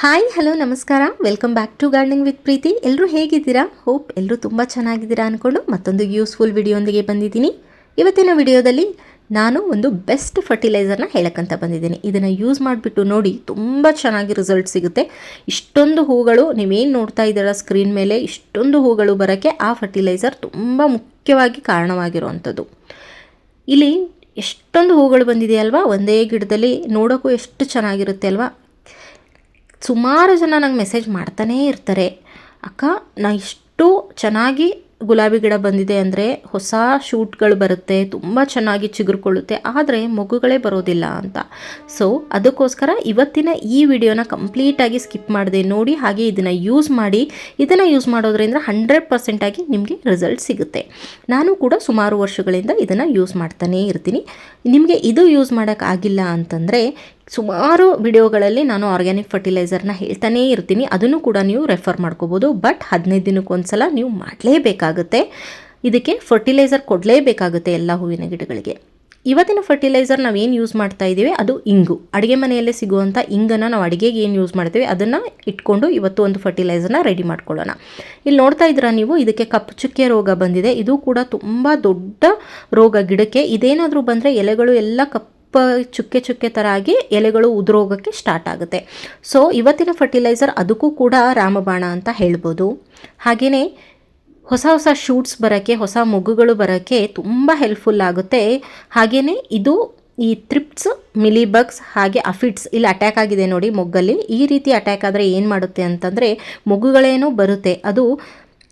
Hi hello ನಮಸ್ಕಾರ. Welcome back to gardening with Preethi ಎಲ್ಲರೂ ಹೇಗಿದ್ದೀರಾ? ಹೋಪ್ ಎಲ್ಲರೂ ತುಂಬ ಚೆನ್ನಾಗಿದ್ದೀರಾ ಅಂದ್ಕೊಂಡು ಮತ್ತೊಂದು ಯೂಸ್ಫುಲ್ ವಿಡಿಯೋಂದಿಗೆ ಬಂದಿದ್ದೀನಿ. ಇವತ್ತಿನ ವಿಡಿಯೋದಲ್ಲಿ ನಾನು ಒಂದು ಬೆಸ್ಟ್ ಫರ್ಟಿಲೈಸರ್ನ ಹೇಳಕ್ಕಂತ ಬಂದಿದ್ದೀನಿ. ಇದನ್ನು ಯೂಸ್ ಮಾಡಿಬಿಟ್ಟು ನೋಡಿ ತುಂಬ ಚೆನ್ನಾಗಿ ರಿಸಲ್ಟ್ ಸಿಗುತ್ತೆ. ಇಷ್ಟೊಂದು ಹೂಗಳು, ನೀವೇನು ನೋಡ್ತಾ ಇದ್ದೀರ ಸ್ಕ್ರೀನ್ ಮೇಲೆ, ಇಷ್ಟೊಂದು ಹೂಗಳು ಬರೋಕ್ಕೆ ಆ ಫರ್ಟಿಲೈಸರ್ ತುಂಬ ಮುಖ್ಯವಾಗಿ ಕಾರಣವಾಗಿರುವಂಥದ್ದು. ಇಲ್ಲಿ ಎಷ್ಟೊಂದು ಹೂಗಳು ಬಂದಿದೆಯಲ್ವಾ? ಒಂದೇ ಗಿಡದಲ್ಲಿ ನೋಡೋಕ್ಕೂ ಎಷ್ಟು ಚೆನ್ನಾಗಿರುತ್ತೆ ಅಲ್ವಾ? ಸುಮಾರು ಜನ ನಂಗೆ ಮೆಸೇಜ್ ಮಾಡ್ತಾನೇ ಇರ್ತಾರೆ. ಅಕ್ಕ, ನಾ ಇಷ್ಟು ಚೆನ್ನಾಗಿ ಗುಲಾಬಿ ಗಿಡ ಬಂದಿದೆ ಅಂದರೆ ಹೊಸ ಶೂಟ್ಗಳು ಬರುತ್ತೆ, ತುಂಬ ಚೆನ್ನಾಗಿ ಚಿಗುರ್ಕೊಳ್ಳುತ್ತೆ, ಆದರೆ ಮಗುಗಳೇ ಬರೋದಿಲ್ಲ ಅಂತ. ಸೊ ಅದಕ್ಕೋಸ್ಕರ ಇವತ್ತಿನ ಈ ವಿಡಿಯೋನ ಕಂಪ್ಲೀಟಾಗಿ ಸ್ಕಿಪ್ ಮಾಡಿದೆ, ನೋಡಿ ಹಾಗೆ ಇದನ್ನು ಯೂಸ್ ಮಾಡಿ. ಇದನ್ನು ಯೂಸ್ ಮಾಡೋದ್ರಿಂದ ಹಂಡ್ರೆಡ್ ಪರ್ಸೆಂಟಾಗಿ ನಿಮಗೆ ರಿಸಲ್ಟ್ ಸಿಗುತ್ತೆ. ನಾನು ಕೂಡ ಸುಮಾರು ವರ್ಷಗಳಿಂದ ಇದನ್ನು ಯೂಸ್ ಮಾಡ್ತಾನೇ ಇರ್ತೀನಿ. ನಿಮಗೆ ಇದು ಯೂಸ್ ಮಾಡೋಕ್ಕಾಗಿಲ್ಲ ಅಂತಂದರೆ ಸುಮಾರು ವಿಡಿಯೋಗಳಲ್ಲಿ ನಾನು ಆರ್ಗ್ಯಾನಿಕ್ ಫರ್ಟಿಲೈಸರ್ನ ಹೇಳ್ತಾನೇ ಇರ್ತೀನಿ. ಅದನ್ನು ಕೂಡ ನೀವು ರೆಫರ್ ಮಾಡ್ಕೋಬೋದು. ಬಟ್ ಹದಿನೈದು ದಿನಕ್ಕೊಂದ್ಸಲ ನೀವು ಮಾಡಲೇಬೇಕಾಗುತ್ತೆ. ಇದಕ್ಕೆ ಫರ್ಟಿಲೈಸರ್ ಕೊಡಲೇಬೇಕಾಗುತ್ತೆ ಎಲ್ಲ ಹೂವಿನ ಗಿಡಗಳಿಗೆ. ಇವತ್ತಿನ ಫರ್ಟಿಲೈಸರ್ ನಾವು ಏನು ಯೂಸ್ ಮಾಡ್ತಾ ಇದ್ದೀವಿ? ಅದು ಇಂಗು. ಅಡುಗೆ ಮನೆಯಲ್ಲೇ ಸಿಗುವಂಥ ಇಂಗನ್ನು ನಾವು ಅಡುಗೆಗೆ ಏನು ಯೂಸ್ ಮಾಡ್ತೀವಿ? ಅದನ್ನು ಇಟ್ಕೊಂಡು ಇವತ್ತು ಒಂದು ಫರ್ಟಿಲೈಸರ್ನ ರೆಡಿ ಮಾಡ್ಕೊಳ್ಳೋಣ. ಇಲ್ಲಿ ನೋಡ್ತಾ ಇದ್ದೀರಾ ನೀವು? ಇದಕ್ಕೆ ಕಪ್ಪು ಚುಕ್ಕೆ ರೋಗ ಬಂದಿದೆ. ಇದು ಕೂಡ ತುಂಬ ದೊಡ್ಡ ರೋಗ ಗಿಡಕ್ಕೆ. ಇದೇನಾದರೂ ಬಂದರೆ ಎಲೆಗಳು ಎಲ್ಲ ಕಪ್ಪು ಚುಕ್ಕೆ ಚುಕ್ಕೆ ಥರ ಆಗಿ ಎಲೆಗಳು ಉದುರೋಗೋಕ್ಕೆ ಸ್ಟಾರ್ಟ್ ಆಗುತ್ತೆ. ಸೊ ಇವತ್ತಿನ ಫರ್ಟಿಲೈಸರ್ ಅದಕ್ಕೂ ಕೂಡ ರಾಮಬಾಣ ಅಂತ ಹೇಳ್ಬೋದು. ಹಾಗೆಯೇ ಹೊಸ ಹೊಸ ಶೂಟ್ಸ್ ಬರೋಕ್ಕೆ, ಹೊಸ ಮೊಗ್ಗುಗಳು ಬರೋಕ್ಕೆ ತುಂಬ ಹೆಲ್ಪ್ಫುಲ್ ಆಗುತ್ತೆ. ಹಾಗೆಯೇ ಇದು ಈ ತ್ರಿಪ್ಸ್ ಮಿಲಿಬಗ್ಸ್ ಹಾಗೆ ಅಫಿಟ್ಸ್ ಇಲ್ಲಿ ಅಟ್ಯಾಕ್ ಆಗಿದೆ ನೋಡಿ ಮೊಗ್ಗಲ್ಲಿ. ಈ ರೀತಿ ಅಟ್ಯಾಕ್ ಆದರೆ ಏನು ಮಾಡುತ್ತೆ ಅಂತಂದರೆ ಮೊಗ್ಗುಗಳೇನೋ ಬರುತ್ತೆ. ಅದು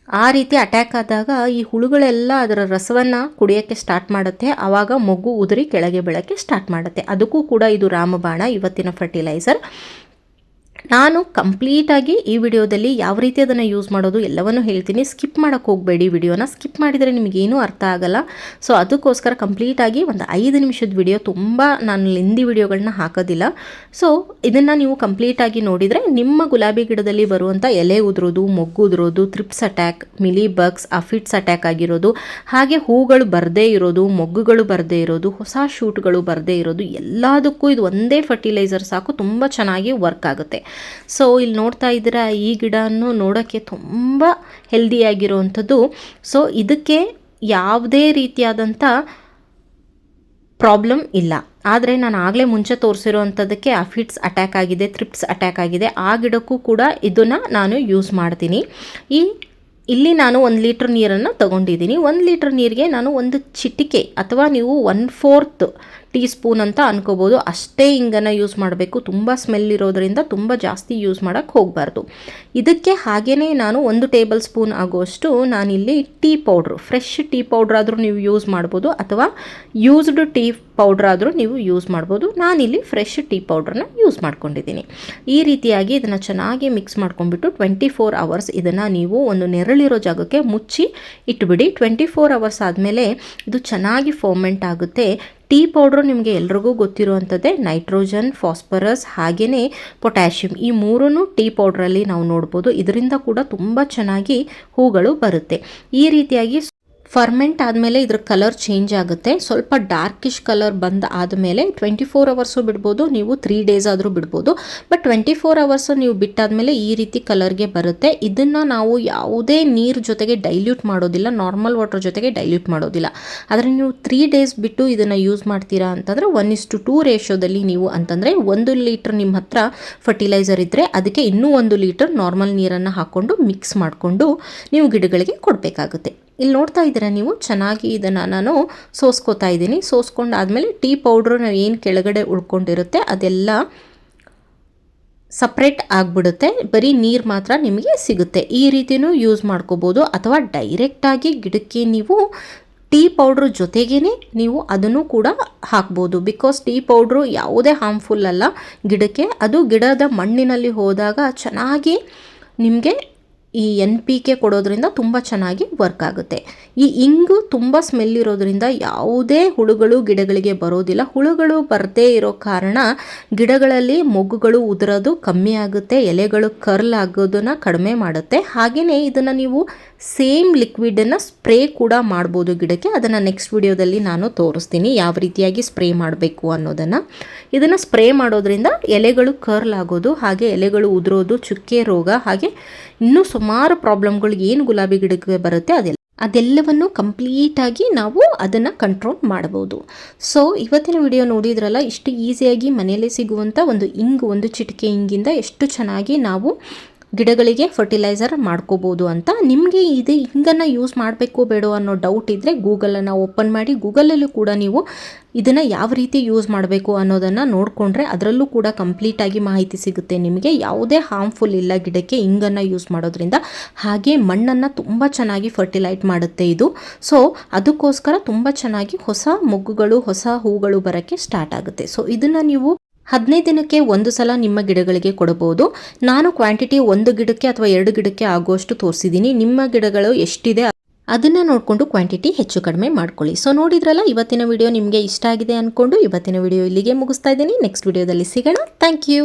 ಆ ರೀತಿ ಅಟ್ಯಾಕ್ ಆದಾಗ ಈ ಹುಳುಗಳೆಲ್ಲ ಅದರ ರಸವನ್ನು ಕುಡಿಯೋಕ್ಕೆ ಸ್ಟಾರ್ಟ್ ಮಾಡುತ್ತೆ. ಆವಾಗ ಮೊಗ್ಗು ಉದುರಿ ಕೆಳಗೆ ಬೀಳೋಕ್ಕೆ ಸ್ಟಾರ್ಟ್ ಮಾಡುತ್ತೆ. ಅದಕ್ಕೂ ಕೂಡ ಇದು ರಾಮಬಾಣ, ಇವತ್ತಿನ ಫರ್ಟಿಲೈಸರ್ ನಾನು ಕಂಪ್ಲೀಟಾಗಿ ಈ ವಿಡಿಯೋದಲ್ಲಿ ಯಾವ ರೀತಿ ಅದನ್ನು ಯೂಸ್ ಮಾಡೋದು ಎಲ್ಲವನ್ನು ಹೇಳ್ತೀನಿ. ಸ್ಕಿಪ್ ಮಾಡೋಕ್ಕೆ ಹೋಗಬೇಡಿ ವಿಡಿಯೋನ. ಸ್ಕಿಪ್ ಮಾಡಿದರೆ ನಿಮಗೇನೂ ಅರ್ಥ ಆಗಲ್ಲ. ಸೊ ಅದಕ್ಕೋಸ್ಕರ ಕಂಪ್ಲೀಟಾಗಿ ಒಂದು ಐದು ನಿಮಿಷದ ವಿಡಿಯೋ ತುಂಬ ನಾನು ಲೆಂದಿ ವಿಡಿಯೋಗಳನ್ನ ಹಾಕೋದಿಲ್ಲ. ಸೊ ಇದನ್ನು ನೀವು ಕಂಪ್ಲೀಟಾಗಿ ನೋಡಿದರೆ ನಿಮ್ಮ ಗುಲಾಬಿ ಗಿಡದಲ್ಲಿ ಬರುವಂಥ ಎಲೆ ಉದುರೋದು, ಮೊಗ್ಗು ಉದುರೋದು thrips attack mealybugs aphids attack ಆಗಿರೋದು, ಹಾಗೆ ಹೂಗಳು ಬರದೇ ಇರೋದು, ಮೊಗ್ಗುಗಳು ಬರದೇ ಇರೋದು, ಹೊಸ ಶೂಟ್ಗಳು ಬರದೇ ಇರೋದು, ಎಲ್ಲದಕ್ಕೂ ಇದು ಒಂದೇ ಫರ್ಟಿಲೈಸರ್ ಸಾಕು, ತುಂಬ ಚೆನ್ನಾಗಿ ವರ್ಕ್ ಆಗುತ್ತೆ. ಸೊ ಇಲ್ಲಿ ನೋಡ್ತಾ ಇದ್ದೀರಾ, ಈ ಗಿಡವನ್ನು ನೋಡೋಕ್ಕೆ ತುಂಬ ಹೆಲ್ದಿಯಾಗಿರುವಂಥದ್ದು ಸೊ ಇದಕ್ಕೆ ಯಾವುದೇ ರೀತಿಯಾದಂಥ ಪ್ರಾಬ್ಲಮ್ ಇಲ್ಲ. ಆದರೆ ನಾನು ಆಗಲೇ ಮುಂಚೆ ತೋರಿಸಿರುವಂಥದ್ದಕ್ಕೆ ಅಫಿಟ್ಸ್ ಅಟ್ಯಾಕ್ ಆಗಿದೆ ಥ್ರಿಪ್ಸ್ ಅಟ್ಯಾಕ್ ಆಗಿದೆ. ಆ ಗಿಡಕ್ಕೂ ಕೂಡ ಇದನ್ನು ನಾನು ಯೂಸ್ ಮಾಡ್ತೀನಿ. ಈ, ಇಲ್ಲಿ ನಾನು ಒಂದು ಲೀಟ್ರ್ ನೀರನ್ನು ತಗೊಂಡಿದ್ದೀನಿ. ಒಂದು ಲೀಟ್ರ್ ನೀರಿಗೆ ನಾನು ಒಂದು ಚಿಟಿಕೆ, ಅಥವಾ ನೀವು ಒನ್ ಫೋರ್ತ್ ಟೀ ಸ್ಪೂನ್ ಅಂತ ಅನ್ಕೋಬೋದು. ಅಷ್ಟೇ ಹಿಂಗನ್ನು ಯೂಸ್ ಮಾಡಬೇಕು. ತುಂಬ ಸ್ಮೆಲ್ ಇರೋದರಿಂದ ತುಂಬ ಜಾಸ್ತಿ ಯೂಸ್ ಮಾಡೋಕ್ಕೆ ಹೋಗಬಾರ್ದು. ಇದಕ್ಕೆ ಹಾಗೆಯೇ ನಾನು ಒಂದು ಟೇಬಲ್ ಸ್ಪೂನ್ ಆಗುವಷ್ಟು ನಾನಿಲ್ಲಿ tea powder, fresh tea powder ಆದರೂ ನೀವು ಯೂಸ್ ಮಾಡ್ಬೋದು ಅಥವಾ ಯೂಸ್ಡ್ ಟೀ ಪೌಡ್ರ್ ಆದರೂ ನೀವು ಯೂಸ್ ಮಾಡ್ಬೋದು. ನಾನಿಲ್ಲಿ ಫ್ರೆಶ್ ಟೀ ಪೌಡ್ರನ್ನ ಯೂಸ್ ಮಾಡ್ಕೊಂಡಿದ್ದೀನಿ. ಈ ರೀತಿಯಾಗಿ ಇದನ್ನು ಚೆನ್ನಾಗಿ ಮಿಕ್ಸ್ ಮಾಡ್ಕೊಂಡ್ಬಿಟ್ಟು ಟ್ವೆಂಟಿ ಫೋರ್ ಅವರ್ಸ್ ಇದನ್ನು ನೀವು ಒಂದು ನೆರಳಿರೋ ಜಾಗಕ್ಕೆ ಮುಚ್ಚಿ ಇಟ್ಬಿಡಿ. ಟ್ವೆಂಟಿ ಫೋರ್ ಅವರ್ಸ್ ಆದಮೇಲೆ ಇದು ಚೆನ್ನಾಗಿ ಫೋಮೆಂಟ್ ಆಗುತ್ತೆ. ಟೀ ಪೌಡ್ರು ನಿಮಗೆ ಎಲ್ರಿಗೂ ಗೊತ್ತಿರುವಂಥದ್ದೇ ನೈಟ್ರೋಜನ್, ಫಾಸ್ಫರಸ್ ಹಾಗೆಯೇ ಪೊಟ್ಯಾಷಿಯಂ. ಈ ಮೂರೂ ಟೀ ಪೌಡ್ರಲ್ಲಿ ನಾವು ನೋಡ್ಬೋದು. ಇದರಿಂದ ಕೂಡ ತುಂಬ ಚೆನ್ನಾಗಿ ಹೂಗಳು ಬರುತ್ತೆ. ಈ ರೀತಿಯಾಗಿ ಫರ್ಮೆಂಟ್ ಆದಮೇಲೆ ಇದ್ರ ಕಲರ್ ಚೇಂಜ್ ಆಗುತ್ತೆ. ಸ್ವಲ್ಪ ಡಾರ್ಕಿಶ್ ಕಲರ್ ಬಂದ ಆದಮೇಲೆ ಟ್ವೆಂಟಿ ಫೋರ್ ಅವರ್ಸು ಬಿಡ್ಬೋದು, ನೀವು ತ್ರೀ ಡೇಸ್ ಆದರೂ ಬಿಡ್ಬೋದು. ಬಟ್ ಟ್ವೆಂಟಿ ಫೋರ್ ಅವರ್ಸು ನೀವು ಬಿಟ್ಟಾದಮೇಲೆ ಈ ರೀತಿ ಕಲರ್ಗೆ ಬರುತ್ತೆ. ಇದನ್ನು ನಾವು ಯಾವುದೇ ನೀರು ಜೊತೆಗೆ ಡೈಲ್ಯೂಟ್ ಮಾಡೋದಿಲ್ಲ ನಾರ್ಮಲ್ ವಾಟರ್ ಜೊತೆಗೆ ಡೈಲ್ಯೂಟ್ ಮಾಡೋದಿಲ್ಲ. ಆದರೆ ನೀವು ತ್ರೀ ಡೇಸ್ ಬಿಟ್ಟು ಇದನ್ನು ಯೂಸ್ ಮಾಡ್ತೀರಾ ಅಂತಂದರೆ ಒನ್ ಇಸ್ಟು ಟೂ ರೇಷೋದಲ್ಲಿ ನೀವು ಅಂತಂದರೆ ಒಂದು ಲೀಟ್ರ್ ನಿಮ್ಮ ಹತ್ರ ಫರ್ಟಿಲೈಸರ್ ಇದ್ದರೆ ಅದಕ್ಕೆ ಇನ್ನೂ ಒಂದು ಲೀಟರ್ ನಾರ್ಮಲ್ ನೀರನ್ನು ಹಾಕ್ಕೊಂಡು ಮಿಕ್ಸ್ ಮಾಡಿಕೊಂಡು ನೀವು ಗಿಡಗಳಿಗೆ ಕೊಡಬೇಕಾಗುತ್ತೆ. ಇಲ್ಲಿ ನೋಡ್ತಾ ಇದ್ದೀರಾ ನೀವು? ಚೆನ್ನಾಗಿ ಇದನ್ನು ನಾನು ಸೋಸ್ಕೋತಾ ಇದ್ದೀನಿ. ಸೋಸ್ಕೊಂಡಾದಮೇಲೆ ಟೀ ಪೌಡ್ರು ನಾವು ಏನು ಕೆಳಗಡೆ ಉಳ್ಕೊಂಡಿರುತ್ತೆ ಅದೆಲ್ಲ ಸಪ್ರೇಟ್ ಆಗಿಬಿಡುತ್ತೆ. ಬರೀ ನೀರು ಮಾತ್ರ ನಿಮಗೆ ಸಿಗುತ್ತೆ. ಈ ರೀತಿಯೂ ಯೂಸ್ ಮಾಡ್ಕೋಬೋದು. ಅಥವಾ ಡೈರೆಕ್ಟಾಗಿ ಗಿಡಕ್ಕೆ ನೀವು ಟೀ ಪೌಡ್ರ್ ಜೊತೆಗೇ ನೀವು ಅದನ್ನು ಕೂಡ ಹಾಕ್ಬೋದು. ಬಿಕಾಸ್ ಟೀ ಪೌಡ್ರು ಯಾವುದೇ ಹಾರ್ಮ್ಫುಲ್ ಅಲ್ಲ ಗಿಡಕ್ಕೆ. ಅದು ಗಿಡದ ಮಣ್ಣಿನಲ್ಲಿ ಹೋದಾಗ ಚೆನ್ನಾಗಿ ನಿಮಗೆ ಈ ಎನ್ ಪಿ ಕೆ ಕೊಡೋದ್ರಿಂದ ತುಂಬ ಚೆನ್ನಾಗಿ ವರ್ಕ್ ಆಗುತ್ತೆ. ಈ ಇಂಗು ತುಂಬ ಸ್ಮೆಲ್ ಇರೋದ್ರಿಂದ ಯಾವುದೇ ಹುಳುಗಳು, ಗಿಡಗಳಿಗೆ ಬರೋದಿಲ್ಲ. ಹುಳುಗಳು ಬರದೇ ಇರೋ ಕಾರಣ ಗಿಡಗಳಲ್ಲಿ ಮೊಗ್ಗುಗಳು ಉದುರೋದು ಕಮ್ಮಿ ಆಗುತ್ತೆ, ಎಲೆಗಳು ಕರ್ಲ್ ಆಗೋದನ್ನು ಕಡಿಮೆ ಮಾಡುತ್ತೆ. ಹಾಗೆಯೇ ಇದನ್ನು ನೀವು ಸೇಮ್ ಲಿಕ್ವಿಡನ್ನು ಸ್ಪ್ರೇ ಕೂಡ ಮಾಡ್ಬೋದು ಗಿಡಕ್ಕೆ. ಅದನ್ನು ನೆಕ್ಸ್ಟ್ ವಿಡಿಯೋದಲ್ಲಿ ನಾನು ತೋರಿಸ್ತೀನಿ ಯಾವ ರೀತಿಯಾಗಿ ಸ್ಪ್ರೇ ಮಾಡಬೇಕು ಅನ್ನೋದನ್ನು. ಇದನ್ನು ಸ್ಪ್ರೇ ಮಾಡೋದ್ರಿಂದ ಎಲೆಗಳು ಕರ್ಲ್ ಆಗೋದು, ಹಾಗೆ ಎಲೆಗಳು ಉದುರೋದು, ಚುಕ್ಕೆ ರೋಗ, ಹಾಗೆ ಇನ್ನೂ ಸುಮಾರು ಪ್ರಾಬ್ಲಮ್ಗಳು ಏನು ಗುಲಾಬಿ ಗಿಡಕ್ಕೆ ಬರುತ್ತೆ ಅದೆಲ್ಲ ಅದೆಲ್ಲವನ್ನು ಕಂಪ್ಲೀಟಾಗಿ ನಾವು ಅದನ್ನು ಕಂಟ್ರೋಲ್ ಮಾಡ್ಬೋದು ಸೊ ಇವತ್ತಿನ ವಿಡಿಯೋ ನೋಡಿದ್ರಲ್ಲ, ಇಷ್ಟು ಈಸಿಯಾಗಿ ಮನೆಯಲ್ಲೇ ಸಿಗುವಂಥ ಒಂದು ಇಂಗು, ಒಂದು ಚಿಟಿಕೆ ಇಂಗಿಂದ ಎಷ್ಟು ಚೆನ್ನಾಗಿ ನಾವು ಗಿಡಗಳಿಗೆ ಫರ್ಟಿಲೈಸರ್ ಮಾಡ್ಕೋಬೋದು ಅಂತ. ನಿಮಗೆ ಇದು ಹಿಂಗನ್ನು ಯೂಸ್ ಮಾಡಬೇಕು ಬೇಡೋ ಅನ್ನೋ ಡೌಟ್ ಇದ್ದರೆ ಗೂಗಲನ್ನು ಓಪನ್ ಮಾಡಿ ಗೂಗಲಲ್ಲೂ ಕೂಡ ನೀವು ಇದನ್ನು ಯಾವ ರೀತಿ ಯೂಸ್ ಮಾಡಬೇಕು ಅನ್ನೋದನ್ನು ನೋಡಿಕೊಂಡ್ರೆ ಅದರಲ್ಲೂ ಕೂಡ ಕಂಪ್ಲೀಟಾಗಿ ಮಾಹಿತಿ ಸಿಗುತ್ತೆ ನಿಮಗೆ. ಯಾವುದೇ ಹಾರ್ಮ್ಫುಲ್ ಇಲ್ಲ ಗಿಡಕ್ಕೆ ಹಿಂಗನ್ನು ಯೂಸ್ ಮಾಡೋದ್ರಿಂದ. ಹಾಗೆ ಮಣ್ಣನ್ನು ತುಂಬ ಚೆನ್ನಾಗಿ ಫರ್ಟಿಲೈಟ್ ಮಾಡುತ್ತೆ ಇದು. ಸೊ ಅದಕ್ಕೋಸ್ಕರ ತುಂಬ ಚೆನ್ನಾಗಿ ಹೊಸ ಮೊಗ್ಗುಗಳು, ಹೊಸ ಹೂಗಳು ಬರೋಕ್ಕೆ ಸ್ಟಾರ್ಟ್ ಆಗುತ್ತೆ. ಸೊ ಇದನ್ನು ನೀವು ಹದಿನೈದು ದಿನಕ್ಕೆ ಒಂದು ಸಲ ನಿಮ್ಮ ಗಿಡಗಳಿಗೆ ಕೊಡಬಹುದು. ನಾನು ಕ್ವಾಂಟಿಟಿ ಒಂದು ಗಿಡಕ್ಕೆ ಅಥವಾ ಎರಡು ಗಿಡಕ್ಕೆ ಆಗುವಷ್ಟು ತೋರಿಸಿದ್ದೀನಿ. ನಿಮ್ಮ ಗಿಡಗಳು ಎಷ್ಟಿದೆ ಅದನ್ನು ನೋಡಿಕೊಂಡು ಕ್ವಾಂಟಿಟಿ ಹೆಚ್ಚು ಕಡಿಮೆ ಮಾಡ್ಕೊಳ್ಳಿ. ಸೊ ನೋಡಿದ್ರಲ್ಲ, ಇವತ್ತಿನ ವಿಡಿಯೋ ನಿಮಗೆ ಇಷ್ಟ ಆಗಿದೆ ಅಂದ್ಕೊಂಡು ಇವತ್ತಿನ ವಿಡಿಯೋ ಇಲ್ಲಿಗೆ ಮುಗಿಸ್ತಾ ಇದ್ದೀನಿ. ನೆಕ್ಸ್ಟ್ ವಿಡಿಯೋದಲ್ಲಿ ಸಿಗೋಣ. Thank you